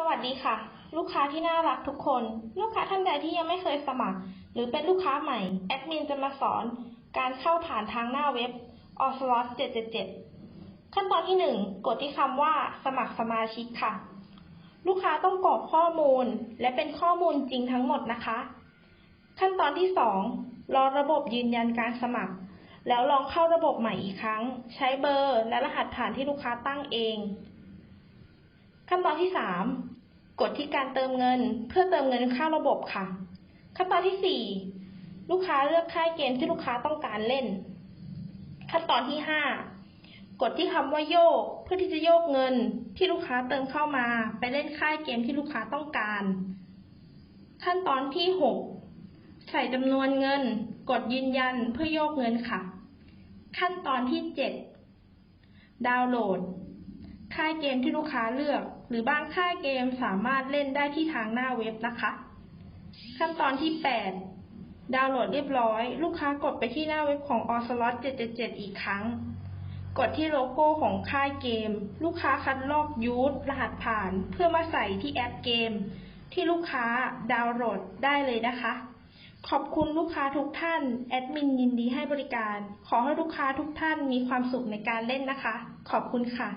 สวัสดีค่ะ ลูกค้าที่น่ารักทุกคน ลูกค้าท่านใดที่ยังไม่เคยสมัคร หรือเป็นลูกค้าใหม่ แอดมินจะมาสอน การเข้าผ่านทางหน้าเว็บ o s l o t 777 ขั้นตอนที่ 1 กดที่คำว่า สมัครสมาชิกค่ะ ลูกค้าต้องกรอกข้อมูล และเป็นข้อมูลจริงทั้งหมดนะคะ ขั้นตอนที่ 2 รอระบบยืนยันการสมัคร แล้วลองเข้าระบบใหม่อีกครั้ง ใช้เบอร์ และรหัสผ่านที่ลูกค้าตั้งเอง ขั้นตอนที่ 3 กดที่การเติมเงิน เพื่อเติมเงินเข้าระบบค่ะ ขั้นตอนที่ 4 ลูกค้าเลือกค่ายเกมที่ลูกค้าต้องการเล่น ขั้นตอนที่ 5 กดที่คำว่าโยก เพื่อที่จะโยกเงินที่ลูกค้าเติมเข้ามา ไปเล่นค่ายเกมที่ลูกค้าต้องการ ขั้นตอนที่ 6 ใส่จำนวนเงิน กดยืนยันเพื่อโยกเงินค่ะ ขั้นตอนที่ 7 ดาวน์โหลด ค่ายเกมที่ลูกค้าเลือก หรือบางค่ายเกมสามารถเล่นได้ที่ทางหน้าเว็บนะคะ ขั้นตอนที่ 8 ดาวน์โหลดเรียบร้อย ลูกค้ากดไปที่หน้าเว็บของ o s l o t 777 อีกครั้ง กดที่โลโก้ของค่ายเกม ลูกค้าคัดลอกยูทรหัสผ่าน เพื่อมาใส่ที่แอปเกม ที่ลูกค้าดาวน์โหลดได้เลยนะคะขอบคุณลูกค้าทุกท่าน แอดมินยินดีให้บริการ ขอให้ลูกค้าทุกท่านมีความสุขในการเล่นนะคะ ขอบคุณค่ะ